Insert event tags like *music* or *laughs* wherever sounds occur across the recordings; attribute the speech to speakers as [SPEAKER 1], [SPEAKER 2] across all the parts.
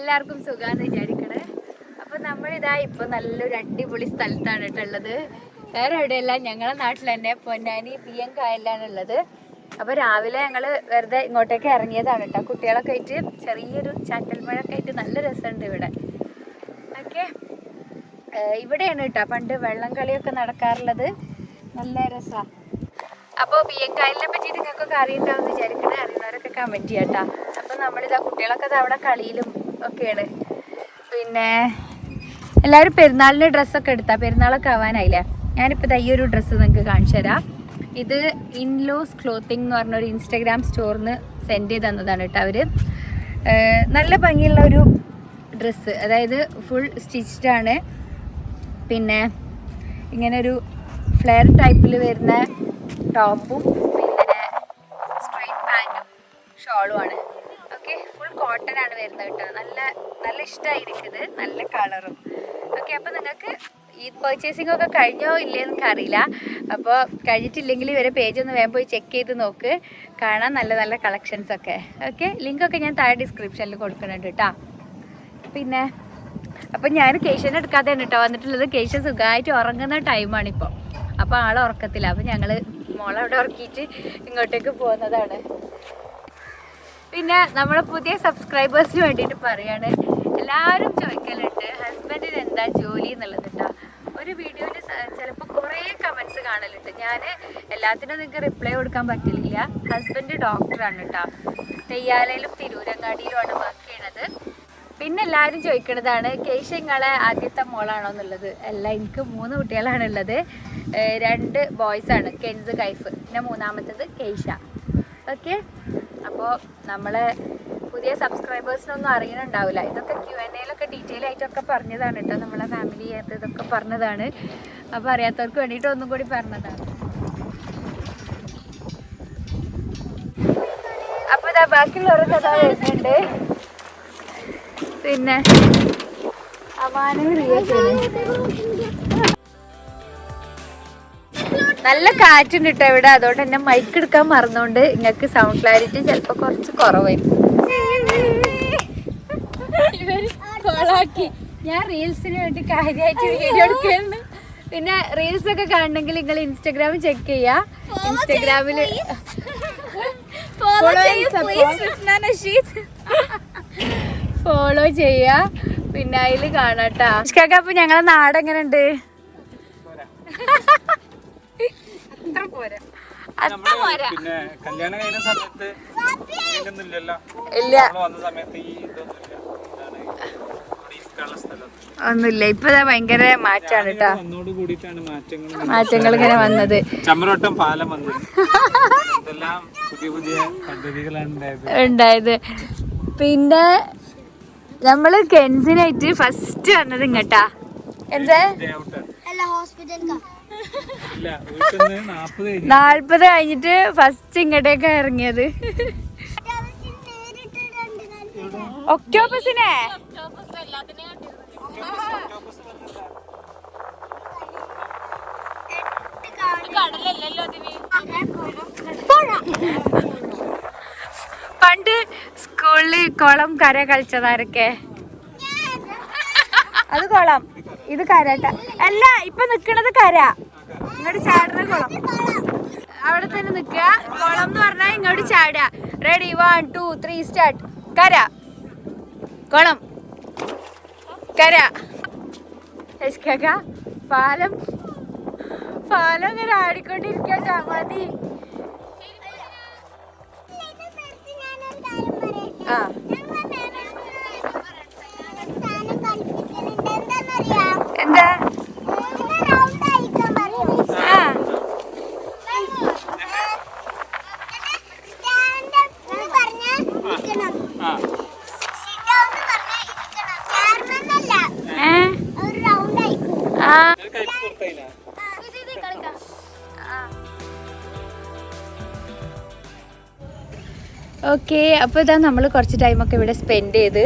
[SPEAKER 1] എല്ലാവർക്കും സുഖാന്ന് വിചാരിക്കണേ. അപ്പൊ നമ്മളിതാ ഇപ്പൊ നല്ലൊരു അടിപൊളി സ്ഥലത്താണ് കേട്ടോ വേറെ എവിടെയല്ല ഞങ്ങളെ നാട്ടിൽ തന്നെ പൊന്നാനി പി എം ഉള്ളത്. അപ്പൊ രാവിലെ ഞങ്ങൾ വെറുതെ ഇങ്ങോട്ടേക്ക് ഇറങ്ങിയതാണ് കേട്ടോ കുട്ടികളൊക്കെ ആയിട്ട് ചെറിയൊരു ചാറ്റൽ മഴയൊക്കെ ആയിട്ട് നല്ല രസമുണ്ട് ഇവിടെ. ഓക്കെ. ഇവിടെയാണ് കേട്ടോ പണ്ട് വെള്ളം കളിയൊക്കെ നടക്കാറുള്ളത്. നല്ല രസമാണ് അപ്പോൾ പി എം കായലിനെ പറ്റിയിട്ട് നിങ്ങൾക്കൊക്കെ അറിയണ്ടാവുന്ന വിചാരിക്കണേ. അറിയുന്നവരൊക്കെ കമന്റ് ചെയ്യാം കേട്ടോ അപ്പോൾ നമ്മളിതാ കുട്ടികളൊക്കെ അവിടെ കളിയിലും ഒക്കെയാണ്. പിന്നെ എല്ലാവരും പെരുന്നാളിന് ഡ്രസ്സൊക്കെ എടുത്താൽ പെരുന്നാളൊക്കെ ആവാനായില്ലേ? ഞാനിപ്പോൾ തയ്യൊരു ഒരു ഡ്രസ്സ് നിങ്ങൾക്ക് കാണിച്ചു തരാം. ഇത് ഇൻലോസ് ക്ലോത്തിങ് എന്ന് പറഞ്ഞൊരു ഇൻസ്റ്റഗ്രാം സ്റ്റോറിന്ന് സെൻഡ് ചെയ്ത് തന്നതാണ് കേട്ടോ അവർ നല്ല ഭംഗിയുള്ള ഒരു ഡ്രസ്സ് അതായത് ഫുൾ സ്റ്റിച്ച്ഡ് ആണ്. പിന്നെ ഇങ്ങനെ ഒരു ഫ്ലെയർ ടൈപ്പിൽ വരുന്ന ടോപ്പും പിന്നെ സ്ട്രെയിറ്റ് പാന്റും ഷോളുമാണ് ആണ് വരുന്നത് കേട്ടോ. നല്ല നല്ല ഇഷ്ടമായിരിക്കുന്നത് നല്ല കളറും. ഓക്കെ അപ്പോൾ നിങ്ങൾക്ക് ഈ പർച്ചേസിംഗ് ഒക്കെ കഴിഞ്ഞോ ഇല്ലേ എന്നൊക്കെ അറിയില്ല അപ്പോൾ കഴിഞ്ഞിട്ടില്ലെങ്കിൽ ഇവരെ പേജ് ഒന്ന് വേഗം പോയി ചെക്ക് ചെയ്ത് നോക്ക്. കാണാൻ നല്ല നല്ല കളക്ഷൻസ് ഒക്കെ. ഓക്കെ ലിങ്കൊക്കെ ഞാൻ താഴെ ഡിസ്ക്രിപ്ഷനിൽ കൊടുക്കുന്നുണ്ട് കേട്ടോ. പിന്നെ അപ്പം ഞാൻ കേശനെ എടുക്കാതെയാണ് കേട്ടോ വന്നിട്ടുള്ളത്. കേശ സുഖമായിട്ട് ഉറങ്ങുന്ന ടൈമാണിപ്പോൾ അപ്പോൾ ആൾ ഉറക്കത്തില്ല. അപ്പം ഞങ്ങൾ മോളവിടെ ഉറക്കിയിട്ട് ഇങ്ങോട്ടേക്ക് പോകുന്നതാണ്. പിന്നെ നമ്മുടെ പുതിയ സബ്സ്ക്രൈബേഴ്സിന് വേണ്ടിയിട്ട് പറയാണ് എല്ലാവരും ചോദിക്കലുണ്ട് ഹസ്ബൻഡിന് എന്താ ജോലി എന്നുള്ളത് ഒരു വീഡിയോയിൽ ചിലപ്പോൾ കുറേ കമൻസ് കാണലുണ്ട്. ഞാൻ എല്ലാത്തിനും നിങ്ങൾക്ക് റിപ്ലൈ കൊടുക്കാൻ പറ്റില്ല ഹസ്ബൻഡ് ഡോക്ടറാണ് കേട്ടോ തെയ്യാലയിലും തിരൂരങ്ങാടിയിലുമാണ് വർക്ക് ചെയ്യണത്. പിന്നെ എല്ലാവരും ചോദിക്കുന്നതാണ് കേശ നിങ്ങളെ ആദ്യത്തെ മോളാണോ എന്നുള്ളത്. അല്ല എനിക്ക് മൂന്ന് കുട്ടികളാണ് ഉള്ളത്. രണ്ട് ബോയ്സാണ് കെൻസ് കൈഫ്. പിന്നെ മൂന്നാമത്തത് കേശ. ഓക്കെ? അപ്പോൾ നമ്മളെ പുതിയ സബ്സ്ക്രൈബേഴ്സിനൊന്നും അറിയണുണ്ടാവില്ല. ഇതൊക്കെ ക്യു എൻ എയിലൊക്കെ ഡീറ്റെയിൽ ആയിട്ടൊക്കെ പറഞ്ഞതാണ് കേട്ടോ. നമ്മളെ ഫാമിലി ഇതൊക്കെ പറഞ്ഞതാണ്. അപ്പോൾ അറിയാത്തവർക്ക് വേണ്ടിയിട്ട് ഒന്നും കൂടി പറഞ്ഞതാണ്. അപ്പോൾ ഇതാ ബാക്കിയുള്ളവരൊക്കെ അതാ വരുന്നുണ്ട്. പിന്നെ അവാനും നല്ല കാറ്റുണ്ട് കേട്ടോ ഇവിടെ. അതുകൊണ്ട് തന്നെ മൈക്ക് എടുക്കാൻ മറന്നുകൊണ്ട് നിങ്ങൾക്ക് സൗണ്ട് ക്ലാരിറ്റി ചിലപ്പോൾ കുറച്ച് കുറവായിരിക്കും ഞാൻ റീൽസിന് വേണ്ടി കാര്യമായിട്ട് വീഡിയോ എടുക്കുന്നു. പിന്നെ റീൽസ് ഒക്കെ കാണണമെങ്കിൽ നിങ്ങൾ ഇൻസ്റ്റാഗ്രാമിൽ ചെക്ക് ചെയ്യാ. ഇൻസ്റ്റാഗ്രാമിൽ ഫോളോ ചെയ്യാ പിന്നെ അതിൽ കാണാട്ടാ. ഇഷ്കാക്ക അപ്പൊ ഞങ്ങളെ നാടെങ്ങനെ എങ്ങനെയുണ്ട് *laughs*
[SPEAKER 2] പിന്നെ കല്യാണം കഴിഞ്ഞ സമയത്ത് ഇങ്ങനെയൊന്നുമില്ലല്ലോ
[SPEAKER 1] ഇല്ല.
[SPEAKER 2] നമ്മൾ വന്ന സമയത്ത് ഈ ഇതൊന്നുമില്ല. എന്താണ് ഈ ഇരിക്കാനുള്ള സ്ഥലം.
[SPEAKER 1] ഒന്നുമില്ല. ഇപ്പൊ ഭയങ്കര മാറ്റാണ് കേട്ടാ
[SPEAKER 2] മാറ്റങ്ങൾ
[SPEAKER 1] ഇങ്ങനെ വന്നത്.
[SPEAKER 2] ചമ്മരോട്ടം പാലം വന്നത്. ഇതെല്ലാം പുതിയ പുതിയ പദ്ധതികളാണ് ഉണ്ടായത്.
[SPEAKER 1] പിന്നെ നമ്മൾ കെൻസിനായിട്ട് ഫസ്റ്റ് വന്നത് ഇങ്ങട്ടാ. എന്താ?
[SPEAKER 2] Day
[SPEAKER 1] നാല്പത് കഴിഞ്ഞിട്ട് ഫസ്റ്റ് ഇങ്ങോട്ടേക്കാ ഇറങ്ങിയത്. ഒക്ടോബസിനെ പണ്ട് സ്കൂളിൽ കുളം കര കളിച്ചതാരൊക്കെ? അത് കുളം. ഇത് കരട്ട. അല്ല ഇപ്പൊ നിക്കണത് കര. ഇങ്ങോട്ട് ചാടുന്ന കുളം. അവിടെ തന്നെ നിക്കുക. കുളം എന്ന് പറഞ്ഞാൽ ഇങ്ങോട്ട് ചാടുക. Ready one two three start കര. കുളം. കര. പാലം. പാലം ഇങ്ങനെ ആടിക്കൊണ്ടിരിക്കാ. മതി. ആ എന്താ ആ
[SPEAKER 2] ആ
[SPEAKER 1] ഏ
[SPEAKER 3] ഒരു റൗണ്ട് ആയിക്കും
[SPEAKER 1] ആ
[SPEAKER 2] ഇത് കയ്പ്പ് പുറത്തായില്ല
[SPEAKER 3] ഇത് ഇത് കളിക്കാം
[SPEAKER 1] ഓക്കെ അപ്പോൾ ഇതാ നമ്മൾ കുറച്ച് ടൈമൊക്കെ ഇവിടെ സ്പെൻഡ് ചെയ്ത്.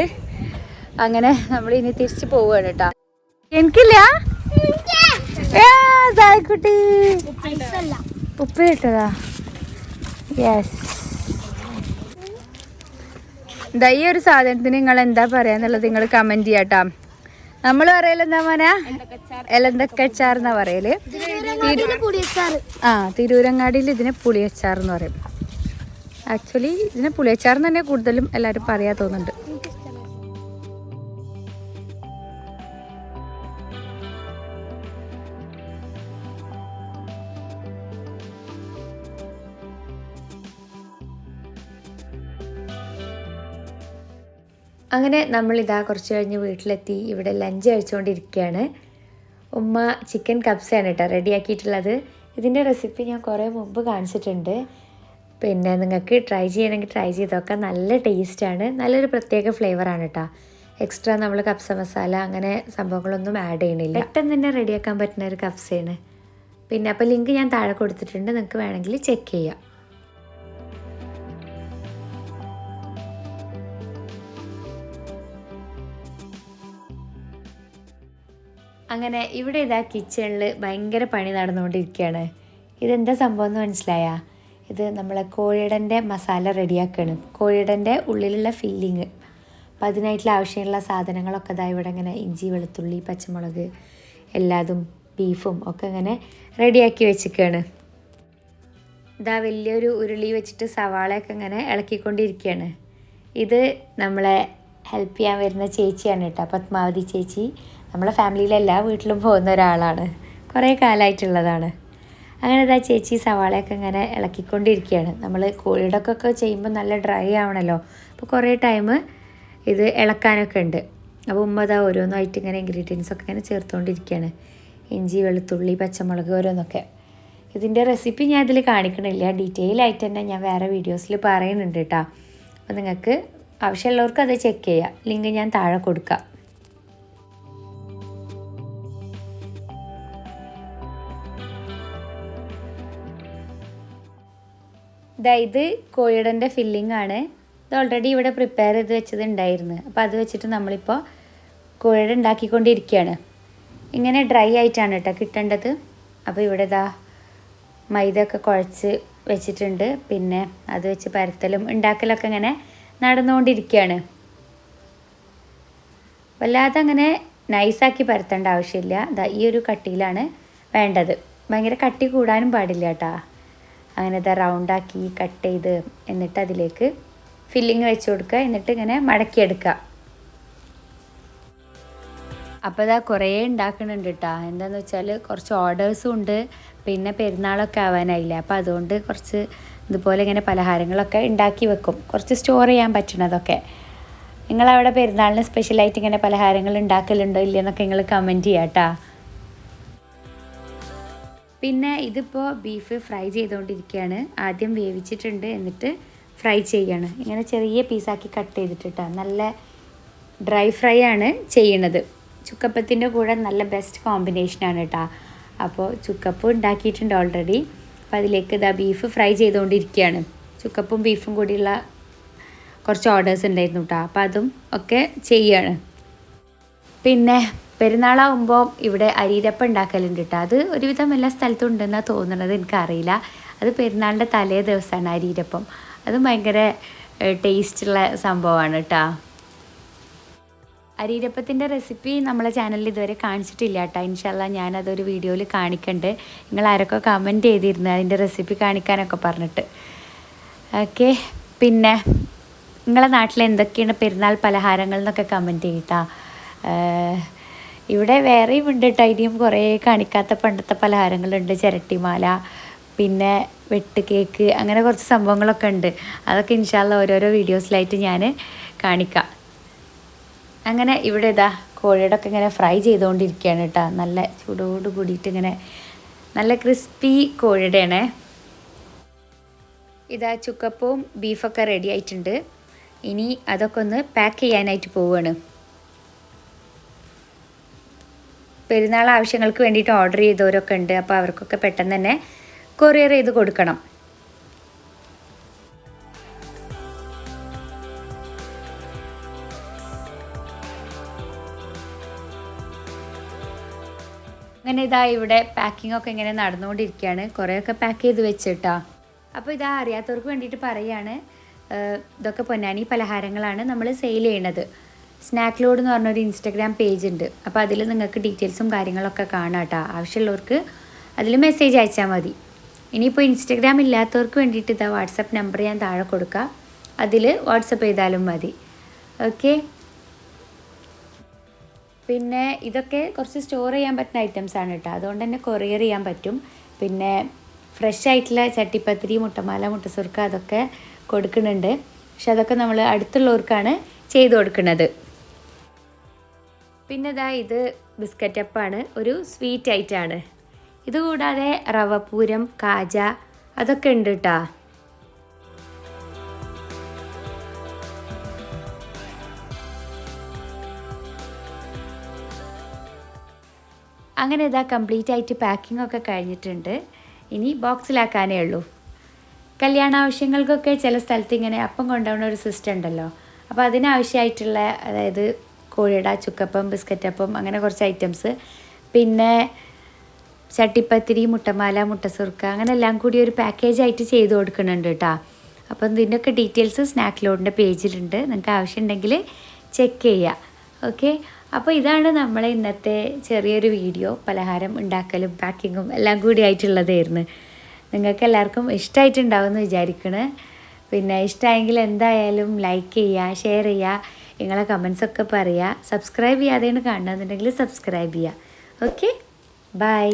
[SPEAKER 1] അങ്ങനെ നമ്മൾ ഇനി തിരിച്ചു പോവുകയാണ് കേട്ടോ എനിക്കില്ല? സായിക്കുട്ടി.
[SPEAKER 3] ഐസല്ല
[SPEAKER 1] ഉപ്പ് ഇട്ടതാ. യെസ് ദാ ഈ ഒരു സാധനത്തിന് നിങ്ങൾ എന്താ പറയാന്നുള്ളത് നിങ്ങൾ കമന്റ് ചെയ്യാട്ടാ നമ്മൾ പറയൽ എന്താ മോനാ? എലന്തക്കച്ചാർ എന്നാ
[SPEAKER 3] പറയൽ?
[SPEAKER 1] ആ തിരൂരങ്ങാടിയിൽ ഇതിനെ പുളിയച്ചാർ എന്ന് പറയും. ആക്ച്വലി ഇതിനെ പുളിയച്ചാർ തന്നെ കൂടുതലും എല്ലാവരും പറയാ തോന്നുന്നുണ്ട്. അങ്ങനെ നമ്മളിതാ കുറച്ച് കഴിഞ്ഞ് വീട്ടിലെത്തി. ഇവിടെ ലഞ്ച് കഴിച്ചുകൊണ്ടിരിക്കുകയാണ് ഉമ്മ ചിക്കൻ കപ്സയാണ് കേട്ടോ റെഡിയാക്കിയിട്ടുള്ളത്. ഇതിന്റെ റെസിപ്പി ഞാൻ കുറേ മുമ്പ് കാണിച്ചിട്ടുണ്ട്. പിന്നെ നിങ്ങൾക്ക് ട്രൈ ചെയ്യണമെങ്കിൽ ട്രൈ ചെയ്ത് നോക്കാം നല്ല ടേസ്റ്റാണ് നല്ലൊരു പ്രത്യേക ഫ്ലേവറാണ് കേട്ടോ എക്സ്ട്രാ നമ്മൾ കപ്സ മസാല അങ്ങനെ സംഭവങ്ങളൊന്നും ആഡ് ചെയ്യണില്ല. പെട്ടെന്ന് തന്നെ റെഡിയാക്കാൻ പറ്റുന്ന ഒരു കപ്സയാണ് പിന്നെ അപ്പോൾ ലിങ്ക് ഞാൻ താഴെ കൊടുത്തിട്ടുണ്ട്. നിങ്ങൾക്ക് വേണമെങ്കിൽ ചെക്ക് ചെയ്യാം. അങ്ങനെ ഇവിടെ ഇതാ കിച്ചണിൽ ഭയങ്കര പണി നടന്നുകൊണ്ടിരിക്കുകയാണ്. ഇതെന്താ സംഭവം എന്ന് മനസ്സിലായ? ഇത് നമ്മളെ കോഴിടന്റെ മസാല റെഡിയാക്കുകയാണ് കോഴിടന്റെ ഉള്ളിലുള്ള ഫില്ലിങ് അപ്പം അതിനായിട്ടുള്ള ആവശ്യമുള്ള സാധനങ്ങളൊക്കെ ഇതാ ഇവിടെ ഇങ്ങനെ ഇഞ്ചി വെളുത്തുള്ളി പച്ചമുളക് എല്ലാതും ബീഫും ഒക്കെ ഇങ്ങനെ റെഡിയാക്കി വെച്ചിരിക്കുകയാണ്. ഇതാ വലിയൊരു ഉരുളി വെച്ചിട്ട് സവാളയൊക്കെ ഇങ്ങനെ ഇളക്കിക്കൊണ്ടിരിക്കുകയാണ്. ഇത് നമ്മളെ ഹെൽപ്പ് ചെയ്യാൻ വരുന്ന ചേച്ചിയാണ് കേട്ടോ പത്മാവതി ചേച്ചി. നമ്മളെ ഫാമിലിയിലെ എല്ലാ വീട്ടിലും പോകുന്ന ഒരാളാണ്. കുറേ കാലമായിട്ടുള്ളതാണ് അങ്ങനെ ഇതാ ചേച്ചി സവാളയൊക്കെ ഇങ്ങനെ ഇളക്കിക്കൊണ്ടിരിക്കുകയാണ്. നമ്മൾ കോഴിയുടെക്കൊക്കെ ചെയ്യുമ്പോൾ നല്ല ഡ്രൈ ആവണല്ലോ. അപ്പോൾ കുറേ ടൈം ഇത് ഇളക്കാനൊക്കെ ഉണ്ട്. അപ്പോൾ ഉമ്മ ഇതാ ഓരോന്നായിട്ട് ഇങ്ങനെ ഇൻഗ്രീഡിയൻസ് ഒക്കെ ഇങ്ങനെ ചേർത്തുകൊണ്ടിരിക്കുകയാണ് ഇഞ്ചി വെളുത്തുള്ളി പച്ചമുളക് ഓരോന്നൊക്കെ. ഇതിന്റെ റെസിപ്പി ഞാൻ ഇതിൽ കാണിക്കണില്ല. ഡീറ്റെയിൽ ആയിട്ട് തന്നെ ഞാൻ വേറെ വീഡിയോസിൽ പറയുന്നുണ്ട് കേട്ടോ അപ്പോൾ നിങ്ങൾക്ക് ആവശ്യമുള്ളവർക്ക് അത് ചെക്ക് ചെയ്യാം. ലിങ്ക് ഞാൻ താഴെ കൊടുക്കാം. ദാ ഇത് കോഴിയുടെ ഫില്ലിംഗ് ആണ്. ഇത് ഓൾറെഡി ഇവിടെ പ്രിപ്പയർ ചെയ്ത് വെച്ചത് ഉണ്ടായിരുന്നു അപ്പോൾ അത് വെച്ചിട്ട് നമ്മളിപ്പോൾ കോഴിയുടെ ഉണ്ടാക്കിക്കൊണ്ടിരിക്കുകയാണ്. ഇങ്ങനെ ഡ്രൈ ആയിട്ടാണ് കേട്ടോ കിട്ടേണ്ടത്. അപ്പോൾ ഇവിടെ ഇതാ മൈദ ഒക്കെ കുഴച്ച് വെച്ചിട്ടുണ്ട്. പിന്നെ അത് വെച്ച് പരത്തലും ഉണ്ടാക്കലൊക്കെ ഇങ്ങനെ നടന്നുകൊണ്ടിരിക്കുകയാണ്. വല്ലാതെ അങ്ങനെ നൈസാക്കി പരത്തേണ്ട ആവശ്യമില്ല. ഈ ഒരു കട്ടിയിലാണ് വേണ്ടത്. ഭയങ്കര കട്ടി കൂടാനും പാടില്ല കേട്ടോ. അങ്ങനെ ഇതാ റൗണ്ടാക്കി കട്ട് ചെയ്ത് എന്നിട്ട് അതിലേക്ക് ഫില്ലിങ് വെച്ച് കൊടുക്കുക. എന്നിട്ട് ഇങ്ങനെ മടക്കിയെടുക്കുക അപ്പോൾ ഇതാ കുറേ ഉണ്ടാക്കുന്നുണ്ട് കേട്ടോ എന്താണെന്ന് വെച്ചാൽ കുറച്ച് ഓർഡേഴ്സും ഉണ്ട്. പിന്നെ പെരുന്നാളൊക്കെ ആവാനായില്ല. അപ്പോൾ അതുകൊണ്ട് കുറച്ച് ഇതുപോലെ ഇങ്ങനെ പലഹാരങ്ങളൊക്കെ ഉണ്ടാക്കി വെക്കും. കുറച്ച് സ്റ്റോർ ചെയ്യാൻ പറ്റണതൊക്കെ. നിങ്ങളവിടെ പെരുന്നാളിന് സ്പെഷ്യലായിട്ട് ഇങ്ങനെ പലഹാരങ്ങൾ ഉണ്ടാക്കലുണ്ടോ ഇല്ലയെന്നൊക്കെ നിങ്ങൾ കമന്റ് ചെയ്യാം കേട്ടോ പിന്നെ ഇതിപ്പോൾ ബീഫ് ഫ്രൈ ചെയ്തുകൊണ്ടിരിക്കുകയാണ് ആദ്യം വേവിച്ചിട്ടുണ്ട് എന്നിട്ട് ഫ്രൈ ചെയ്യാണ്. ഇങ്ങനെ ചെറിയ പീസാക്കി കട്ട് ചെയ്തിട്ടിട്ടാ. നല്ല ഡ്രൈ ഫ്രൈ ആണ് ചെയ്യണത്. ചുക്കപ്പത്തിന്റെ കൂടെ നല്ല ബെസ്റ്റ് കോമ്പിനേഷനാണ് കേട്ടോ അപ്പോൾ ചുക്കപ്പ് ഉണ്ടാക്കിയിട്ടുണ്ട് ഓൾറെഡി അപ്പോൾ അതിലേക്ക് ഇതാ ബീഫ് ഫ്രൈ ചെയ്തുകൊണ്ടിരിക്കുകയാണ് ചുക്കപ്പും ബീഫും കൂടിയുള്ള കുറച്ച് ഓർഡേഴ്സ് ഉണ്ടായിരുന്നു കേട്ടോ അപ്പോൾ അതും ഒക്കെ ചെയ്യാണ്. പിന്നെ പെരുന്നാളാവുമ്പോൾ ഇവിടെ അരിരപ്പം ഉണ്ടാക്കലുണ്ട് കേട്ടോ അത് ഒരുവിധം എല്ലാ സ്ഥലത്തും ഉണ്ടെന്നാണ് തോന്നുന്നത് എനിക്കറിയില്ല. അത് പെരുന്നാളിന്റെ തലേ ദിവസമാണ് അരിയിരപ്പം അത് ഭയങ്കര ടേസ്റ്റുള്ള സംഭവമാണ് കേട്ടോ അരിയിരപ്പത്തിന്റെ റെസിപ്പി നമ്മളെ ചാനലിൽ ഇതുവരെ കാണിച്ചിട്ടില്ല കേട്ടോ ഇൻഷല്ല ഞാനതൊരു വീഡിയോയിൽ കാണിക്കണ്ട്. നിങ്ങൾ ആരൊക്കെ കമന്റ് ചെയ്തിരുന്നു അതിന്റെ റെസിപ്പി കാണിക്കാനൊക്കെ പറഞ്ഞിട്ട്. ഓക്കെ പിന്നെ നിങ്ങളെ നാട്ടിൽ എന്തൊക്കെയാണ് പെരുന്നാൾ പലഹാരങ്ങൾ എന്നൊക്കെ കമന്റ് ചെയ്യട്ടാ ഇവിടെ വേറെയും ഉണ്ട് കേട്ടോ ഇനിയും കുറേ കാണിക്കാത്ത പണ്ടത്തെ പലഹാരങ്ങളുണ്ട്. ചിരട്ടിമാല പിന്നെ വെട്ട് കേക്ക് അങ്ങനെ കുറച്ച് സംഭവങ്ങളൊക്കെ ഉണ്ട്. അതൊക്കെ ഇൻഷാല്ല ഓരോരോ വീഡിയോസിലായിട്ട് ഞാൻ കാണിക്കാം. അങ്ങനെ ഇവിടെ ഇതാ കോഴിയുടെ ഒക്കെ ഇങ്ങനെ ഫ്രൈ ചെയ്തുകൊണ്ടിരിക്കുകയാണ് കേട്ടോ നല്ല ചൂടോട് കൂടിയിട്ട് ഇങ്ങനെ നല്ല ക്രിസ്പി കോഴിയുടെയാണേ. ഇതാ ചുക്കപ്പവും ബീഫൊക്കെ റെഡി ആയിട്ടുണ്ട്. ഇനി അതൊക്കെ ഒന്ന് പാക്ക് ചെയ്യാനായിട്ട് പോവുകയാണ് പെരുന്നാൾ ആവശ്യങ്ങൾക്ക് വേണ്ടിയിട്ട് ഓർഡർ ചെയ്തവരൊക്കെ ഉണ്ട്. അപ്പോൾ അവർക്കൊക്കെ പെട്ടെന്ന് തന്നെ കൊറിയർ ചെയ്ത് കൊടുക്കണം. അങ്ങനെ ഇതാ ഇവിടെ പാക്കിംഗ് ഒക്കെ ഇങ്ങനെ നടന്നുകൊണ്ടിരിക്കുകയാണ്. കുറേയൊക്കെ പാക്ക് ചെയ്ത് വെച്ചിട്ടാ. അപ്പോൾ ഇതാ അറിയാത്തവർക്ക് വേണ്ടിയിട്ട് പറയാണ്. ഏഹ് ഇതൊക്കെ പൊന്നാനി പലഹാരങ്ങളാണ് നമ്മൾ സെയിൽ ചെയ്യണത് സ്നാക്ക് ലോഡ് എന്ന് പറഞ്ഞൊരു ഇൻസ്റ്റാഗ്രാം പേജ് ഉണ്ട്. അപ്പോൾ അതിൽ നിങ്ങൾക്ക് ഡീറ്റെയിൽസും കാര്യങ്ങളൊക്കെ കാണാം കേട്ടോ ആവശ്യമുള്ളവർക്ക് അതിൽ മെസ്സേജ് അയച്ചാൽ മതി. ഇനിയിപ്പോൾ ഇൻസ്റ്റാഗ്രാം ഇല്ലാത്തവർക്ക് വേണ്ടിയിട്ട് ഇതാ വാട്സപ്പ് നമ്പർ ഞാൻ താഴെ കൊടുക്കുക അതിൽ വാട്സപ്പ് ചെയ്താലും മതി. ഓക്കെ പിന്നെ ഇതൊക്കെ കുറച്ച് സ്റ്റോർ ചെയ്യാൻ പറ്റുന്ന ഐറ്റംസ് ആണ് കേട്ടോ അതുകൊണ്ട് തന്നെ കൊറിയർ ചെയ്യാൻ പറ്റും. പിന്നെ ഫ്രഷ് ആയിട്ടുള്ള ചട്ടിപ്പത്തിരി മുട്ടമാല മുട്ടസുർക്ക അതൊക്കെ കൊടുക്കുന്നുണ്ട്. പക്ഷെ അതൊക്കെ നമ്മൾ അടുത്തുള്ളവർക്കാണ് ചെയ്തു കൊടുക്കുന്നത്. പിന്നെ ഇതാ ഇത് ബിസ്ക്കറ്റ് അപ്പാണ്. ഒരു സ്വീറ്റ് ഐറ്റാണ് ഇതുകൂടാതെ റവപ്പൂരം കാജ അതൊക്കെ ഉണ്ട് കേട്ടോ അങ്ങനെ ഇതാ കംപ്ലീറ്റ് ആയിട്ട് പാക്കിംഗ് ഒക്കെ കഴിഞ്ഞിട്ടുണ്ട്. ഇനി ബോക്സിലാക്കാനേ ഉള്ളൂ. കല്യാണ ആവശ്യങ്ങൾക്കൊക്കെ ചില സ്ഥലത്ത് ഇങ്ങനെ അപ്പം കൊണ്ടുപോകുന്ന ഒരു സിസ്റ്റം ഉണ്ടല്ലോ. അപ്പോൾ അതിനാവശ്യമായിട്ടുള്ള അതായത് കോഴിയുടെ ചുക്കപ്പം ബിസ്ക്കറ്റപ്പം അങ്ങനെ കുറച്ച് ഐറ്റംസ് പിന്നെ ചട്ടിപ്പത്തിരി മുട്ടമാല മുട്ടസുർക്ക അങ്ങനെ എല്ലാം കൂടി ഒരു പാക്കേജ് ആയിട്ട് ചെയ്ത് കൊടുക്കുന്നുണ്ട് കേട്ടോ അപ്പം ഇതിന്റെയൊക്കെ ഡീറ്റെയിൽസ് സ്നാക്ക് ലോഡിന്റെ പേജിലുണ്ട് നിങ്ങൾക്ക് ആവശ്യമുണ്ടെങ്കിൽ ചെക്ക് ചെയ്യുക ഓക്കെ അപ്പോൾ ഇതാണ് നമ്മളെ ഇന്നത്തെ ചെറിയൊരു വീഡിയോ പലഹാരം ഉണ്ടാക്കലും പാക്കിങ്ങും എല്ലാം കൂടി ആയിട്ടുള്ളതായിരുന്നു. നിങ്ങൾക്ക് എല്ലാവർക്കും ഇഷ്ടമായിട്ടുണ്ടാവും എന്ന് വിചാരിക്കണേ. പിന്നെ ഇഷ്ടമായെങ്കിൽ എന്തായാലും ലൈക്ക് ചെയ്യുക ഷെയർ ചെയ്യുക. നിങ്ങളെ കമൻസൊക്കെ പറയുക സബ്സ്ക്രൈബ് ചെയ്യാതെയാണ് കാണുന്നതെന്നുണ്ടെങ്കിൽ സബ്സ്ക്രൈബ് ചെയ്യുക ഓക്കെ ബൈ